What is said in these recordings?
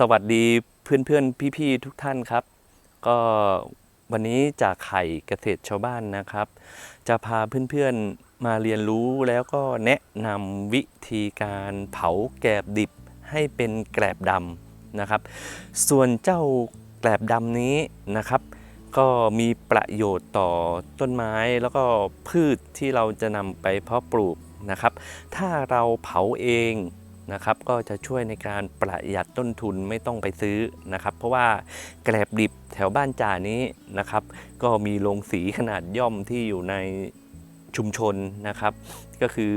สวัสดีเพื่อนเพื่อนพี่พี่ๆทุกท่านครับ ก็วันนี้จากไข่เกษตรชาวบ้านนะครับ จะพาเพื่อนๆมาเรียนรู้แล้วก็แนะนำวิธีการเผาแกลบดิบให้เป็นแกลบดำนะครับ ส่วนเจ้าแกลบดำนี้นะครับ ก็มีประโยชน์ต่อต้นไม้แล้วก็พืชที่เราจะนำไปเพาะปลูกนะครับ ถ้าเราเผาเอง นะครับก็จะช่วยในการประหยัดต้นทุนไม่ต้องไปซื้อนะครับเพราะว่าแกลบดิบแถวบ้านจ่านี้นะครับ ก็มีโรงสีขนาดย่อมที่อยู่ในชุมชนนะครับ ก็คือ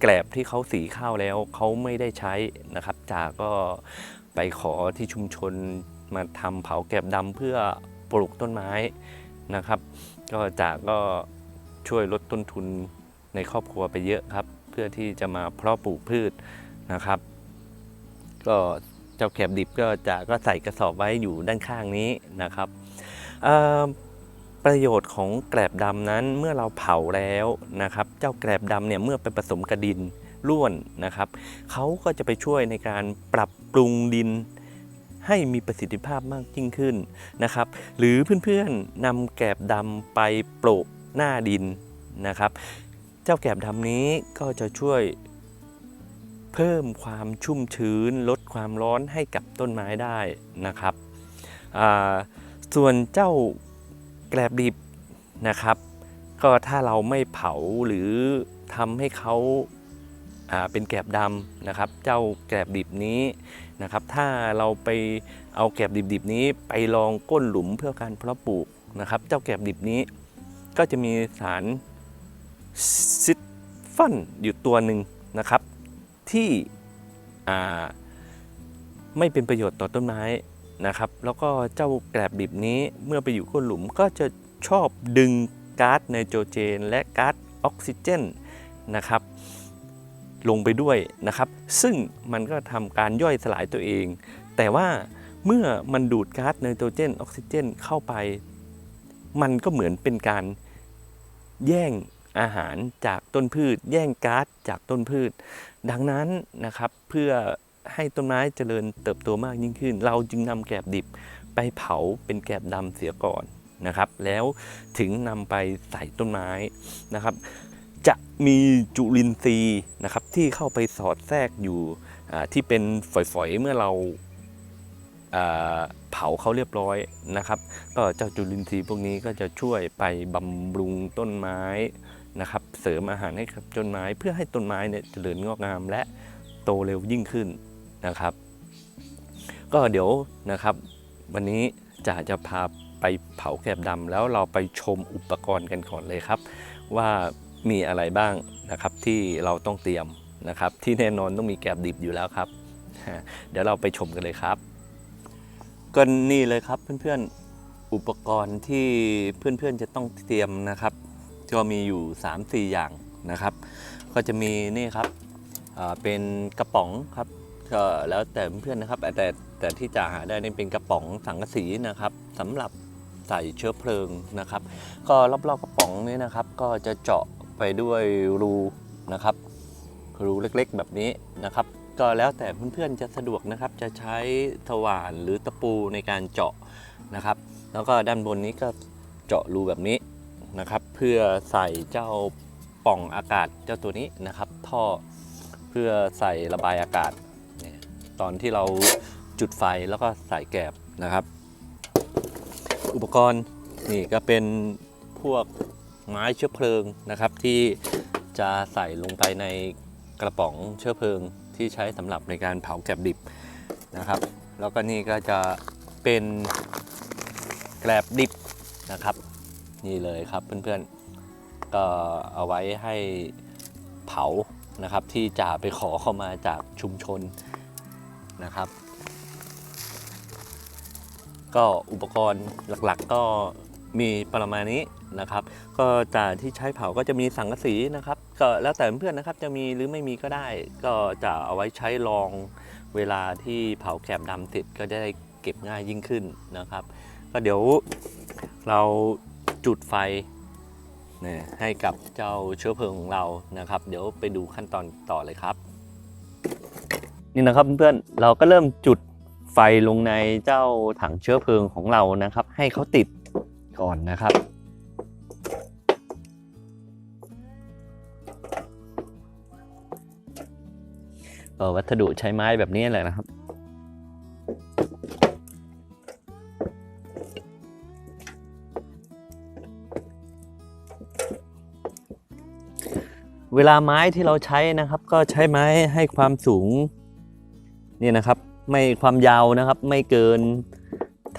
แกลบที่เขาสีข้าวแล้วเขาไม่ได้ใช้นะครับจ่าก็ไปขอที่ชุมชนมาทำเผาแกลบดำเพื่อปลูกต้นไม้นะครับ ก็จ่าก็ช่วยลดต้นทุนในครอบครัวไปเยอะครับ เพื่อที่จะมาเพาะปลูกพืช นะครับ ก็เจ้าแกลบดิบก็จะก็ใส่กระสอบไว้อยู่ด้านข้างนี้นะครับประโยชน์ของแกลบดำนั้นเมื่อเราเผาแล้วนะครับ เจ้าแกลบดำเนี่ยเมื่อไปผสมกับดินร่วนนะครับเขาก็จะไปช่วยในการปรับปรุงดินให้มีประสิทธิภาพมากยิ่งขึ้นนะครับ หรือเพื่อนๆนำแกลบดำไปโปะหน้าดินนะครับ เจ้าแกลบดำนี้ก็จะช่วย เพิ่มความชุ่มชื้น ลดความร้อนให้กับต้นไม้ได้นะครับส่วนเจ้าแกลบดิบนะครับ ก็ถ้าเราไม่เผาหรือทำให้เขาาเป็นแกลบดำนะครับ เจ้าแกลบดิบนี้นะครับ ถ้าเราไปเอาแกลบดิบๆนี้ไปลองก้นหลุมเพื่อการเพาะปลูกนะครับ เจ้าแกลบดิบนี้ก็จะมีสารซิตฟันอยู่ตัวหนึ่งนะครับ ที่ไม่เป็นประโยชน์ต่อต้นไม้นะครับ แล้วก็เจ้าแกลบดิบนี้เมื่อไปอยู่ก้นหลุมก็จะชอบดึงก๊าซไนโตรเจน และก๊าซออกซิเจนนะครับลงไปด้วยนะครับ ซึ่งมันก็ทำการย่อยสลายตัวเอง แต่ว่าเมื่อมันดูดก๊าซไนโตรเจนออกซิเจนเข้าไป มันก็เหมือนเป็นการแย่ง อาหารจากต้นพืช แย่งก๊าซจากต้นพืช ดังนั้นนะครับเพื่อให้ต้นไม้เจริญเติบโตมากยิ่งขึ้น เราจึงนำแกลบดิบไปเผาเป็นแกลบดำเสียก่อนนะครับ แล้วถึงนำไปใส่ต้นไม้นะครับ จะมีจุลินทรีย์นะครับที่เข้าไปสอดแทรกอยู่ที่เป็นฝอยๆเมื่อเราอ่าเผาเขาเรียบร้อยนะครับ ก็เจ้าจุลินทรีย์พวกนี้ก็จะช่วยไปบำรุงต้นไม้ นะครับเสริมอาหารให้กับต้นไม้เพื่อให้ต้นไม้เนี่ยเจริญงอกงามและโตเร็วยิ่งขึ้นนะครับก็เดี๋ยวนะครับ วันนี้จะจะพาไปเผาแกลบดำแล้วเราไปชมอุปกรณ์กันก่อนเลยครับ ว่ามีอะไรบ้างนะครับที่เราต้องเตรียมนะครับ ที่แน่นอนต้องมีแกลบดิบอยู่แล้วครับ เดี๋ยวเราไปชมกันเลยครับก็นี่เลยครับเพื่อนๆอุปกรณ์ที่เพื่อนๆจะต้องเตรียมนะครับ ก็มีอยู่ 3-4 อย่างนะครับ ก็จะมีนี่ครับเป็นกระป๋องครับก็แล้วแต่เพื่อนนะครับ แต่แต่ที่จะหาได้นี่เป็นกระป๋องสังกะสีนะครับสำหรับใส่เชื้อเพลิงนะครับ ก็รอบๆกระป๋องนี้นะครับ ก็จะเจาะไปด้วยรูนะครับ รูเล็กๆแบบนี้นะครับ ก็แล้วแต่เพื่อนๆจะสะดวกนะครับ จะใช้สว่านหรือตะปูในการเจาะนะครับ แล้วก็ด้านบนนี้ก็เจาะรูแบบนี้ นะครับ เพื่อใส่เจ้าป่องอากาศเจ้าตัวนี้นะครับ ท่อเพื่อใส่ระบายอากาศเนี่ยตอนที่เราจุดไฟแล้วก็ใส่แกบนะครับ อุปกรณ์นี่ก็เป็นพวกไม้เชื้อเพลิงนะครับ ที่จะใส่ลงไปในกระป๋องเชื้อเพลิงที่ใช้สำหรับในการเผาแกบดิบนะครับ แล้วก็นี่ก็จะเป็นแกลบดิบนะครับ นี่เลยครับเพื่อนๆ ก็เอาไว้ให้เผานะครับที่จ่าไปขอเข้ามาจากชุมชนนะครับ ก็อุปกรณ์หลักๆก็มีประมาณนี้นะครับ ก็จ่าที่ใช้เผาก็จะมีสังกะสีนะครับ ก็แล้วแต่เพื่อนๆนะครับจะมีหรือไม่มีก็ได้ ก็จะเอาไว้ใช้รองเวลาที่เผาแกบดำเสร็จก็จะได้เก็บง่ายยิ่งขึ้นนะครับ ก็เดี๋ยวเรา จุดไฟเนี่ยให้กับเจ้าเชื้อเพลิงของเรานะครับ เดี๋ยวไปดูขั้นตอนต่อเลยครับ นี่นะครับเพื่อนๆเราก็เริ่มจุดไฟลงในเจ้าถังเชื้อเพลิงของเรานะครับ ให้เขาติดก่อนนะครับก็วัสดุใช้ไม้แบบนี้แหละนะครับ วลาไม้ที่เราใช้นะครับ ก็ใช้ไม้ให้ความสูงนี่นะครับ ไม่ความยาวนะครับ ไม่เกิน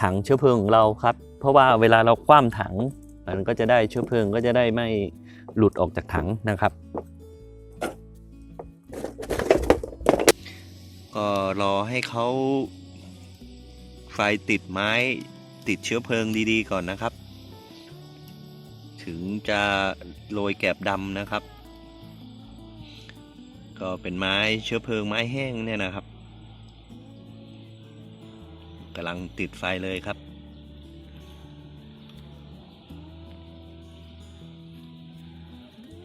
ถังเชื้อเพลิงของเราครับ เพราะว่าเวลาเราคว่ำถังมันก็จะได้เชื้อเพลิงก็จะได้ไม่หลุดออกจากถังนะครับ ก็รอให้เขาไฟติดไม้ติดเชื้อเพลิงดีๆก่อนนะครับ ถึงจะโรยแกบดำนะครับ ก็เป็นไม้เชื้อเพลิงไม้แห้งเนี่ยนะครับกำลังติดไฟเลยครับ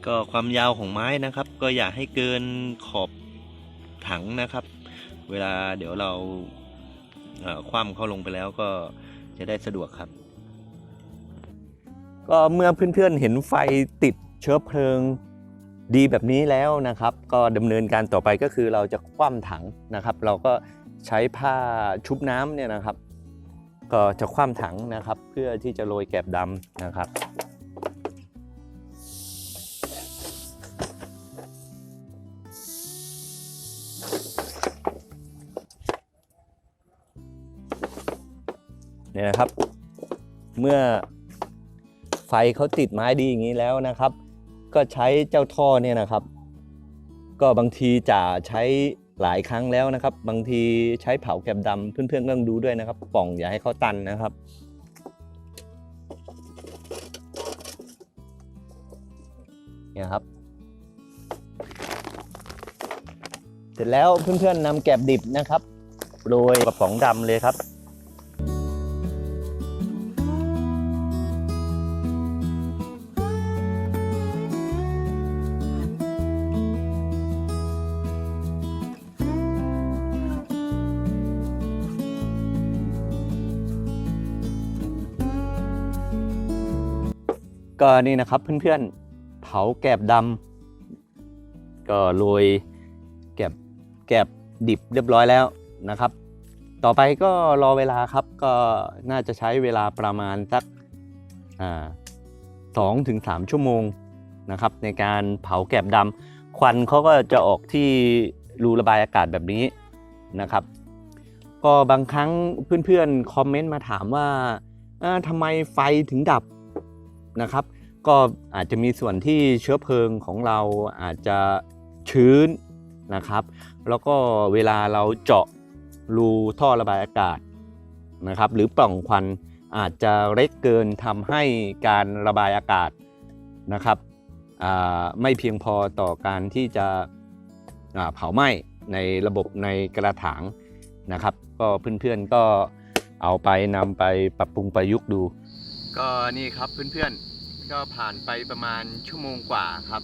ก็ความยาวของไม้นะครับ ก็อย่าให้เกินขอบถังนะครับ เวลาเดี๋ยวเราคว่ำเข้าลงไปแล้วก็จะได้สะดวกครับ ก็เมื่อเพื่อนๆเห็นไฟติดเชื้อเพลิง ดีแบบนี้แล้วนะครับ ก็ดำเนินการต่อไปก็คือเราจะคว่ำถังนะครับ เราก็ใช้ผ้าชุบน้ำเนี่ยนะครับ ก็จะคว่ำถังนะครับ เพื่อที่จะโรยแกบดำนะครับเนี่ยนะครับ เมื่อไฟเขาติดไม้ดีอย่างนี้แล้วนะครับ ก็ใช้เจ้าท่อเนี่ยนะครับ ก็บางทีจะใช้หลายครั้งแล้วนะครับ บางทีใช้เผาแกบดำเพื่อนๆก็ต้องดูด้วยนะครับ ป่องอย่าให้เขาตันนะครับ เนี่ยครับ เสร็จแล้วเพื่อนๆนำแกบดิบนะครับโรยกระป๋องดำเลยครับ ก็นี่นะครับเพื่อนๆ เผาแกบดำก็โรยแกบแกบดิบเรียบร้อยแล้วนะครับ ต่อไปก็รอเวลาครับก็น่าจะใช้เวลาประมาณสักสองถึงสามชั่วโมงนะครับ ในการเผาแกบดำควันเขาก็จะออกที่รูระบายอากาศแบบนี้นะครับ ก็บางครั้งเพื่อนๆ คอมเมนต์มาถามว่าทำไมไฟถึงดับนะครับ ก็อาจจะมีส่วนที่เชื้อเพลิงของเราอาจจะชื้นนะครับ แล้วก็เวลาเราเจาะรูท่อระบายอากาศนะครับ หรือปล่องควันอาจจะเล็กเกินทำให้การระบายอากาศนะครับไม่เพียงพอต่อการที่จะเผาไหม้ในระบบในกระถางนะครับ ก็เพื่อนๆก็เอาไปนำไปปรับปรุงประยุกต์ดู ก็นี่ครับเพื่อนๆ ก็ผ่านไปประมาณชั่วโมงกว่าครับ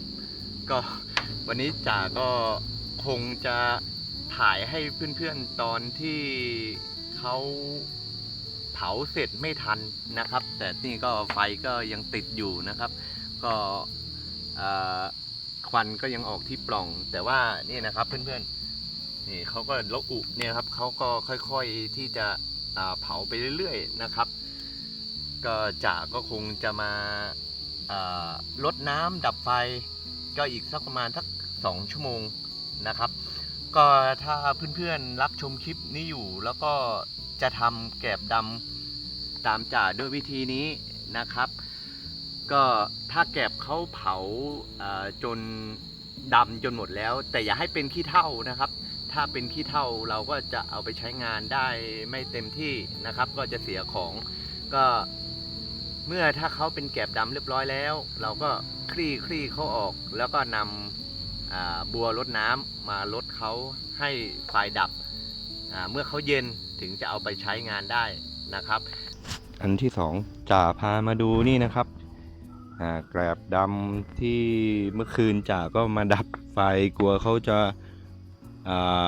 ก็วันนี้จ๋าก็คงจะถ่ายให้เพื่อนๆตอนที่เขาเผาเสร็จไม่ทันนะครับ แต่นี่ก็ไฟก็ยังติดอยู่นะครับ ก็ควันก็ยังออกที่ปล่อง แต่ว่านี่นะครับเพื่อนๆนี่เขาก็ลอุเนี่ยครับเขาก็ค่อยๆที่จะเผาไปเรื่อยๆนะครับ ก็จ่าก็คงจะมา ลดน้ำดับไฟก็อีกสักประมาณสักสองชั่วโมงนะครับ ก็ถ้าเพื่อนๆรับชมคลิปนี้อยู่ แล้วก็จะทำแกบดำตามจ่าด้วยวิธีนี้นะครับ ก็ถ้าแกบเขาเผาจนดำจนหมดแล้ว แต่อย่าให้เป็นขี้เถ้านะครับ ถ้าเป็นขี้เถ้าเราก็จะเอาไปใช้งานได้ไม่เต็มที่นะครับ ก็จะเสียของก็ เมื่อถ้าเขาเป็นแกบดำเรียบร้อยแล้ว เราก็คลี่คลี่เขาออก แล้วก็นำอ่าบัวรดน้ำมาลดเขาให้ไฟดับ เมื่อเขาเย็นถึงจะเอาไปใช้งานได้นะครับ อันที่สองจ่าพามาดูนี่นะครับแกรบดำที่เมื่อคืนจ่าก็มาดับไฟกลัวเขาจะ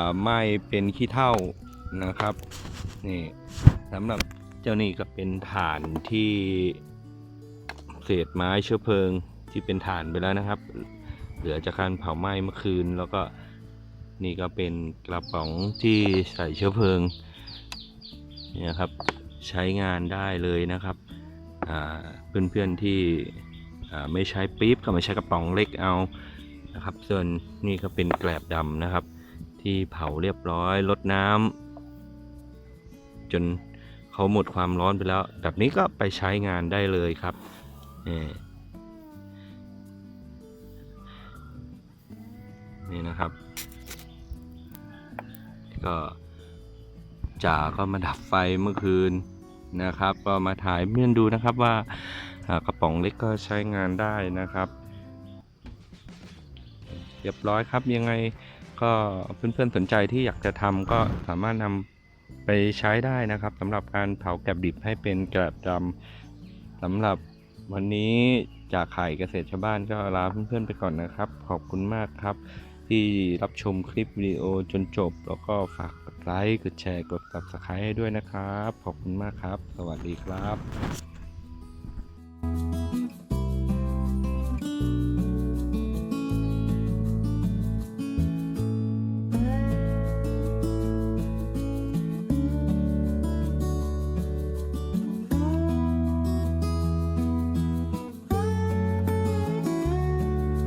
าไหม้เป็นขี้เถ้านะครับนี่สำหรับ จ้านี่ก็เป็นฐานที่เศษไม้เชื้อเพลิงที่เป็นฐานไปแล้วนะครับ เหลือจากการเผาไหม้เมื่อคืน แล้วก็นี่ก็เป็นกระป๋องที่ใส่เชื้อเพลิงนี่ครับใช้งานได้เลยนะครับอ่าเพื่อนๆที่ไม่ใช้ปี๊บก็มาใช้กระป๋องเล็กเอานะครับ ส่วนนี่ก็เป็นแกลบดำนะครับ ที่เผาเรียบร้อยลดน้ำจน เขาหมดความร้อนไปแล้ว แบบนี้ก็ไปใช้งานได้เลยครับนี่นี่นะครับ ก็จ่าก็มาดับไฟเมื่อคืนนะครับ ก็มาถ่ายเพื่อนดูนะครับว่าอ่ากระป๋องเล็กก็ใช้งานได้นะครับ เรียบร้อยครับยังไงก็เพื่อนๆสนใจที่อยากจะทำก็สามารถนำ ไปใช้ได้นะครับสำหรับการเผาแกลบดิบให้เป็นแกลบดำสำหรับวันนี้จากไข่เกษตรชาวบ้านก็ลาเพื่อนๆไปก่อนนะครับ ขอบคุณมากครับ ที่รับชมคลิปวิดีโอจนจบ แล้วก็ฝากกดไลค์กดแชร์กด subscribe ให้ด้วยนะครับ ขอบคุณมากครับ สวัสดีครับ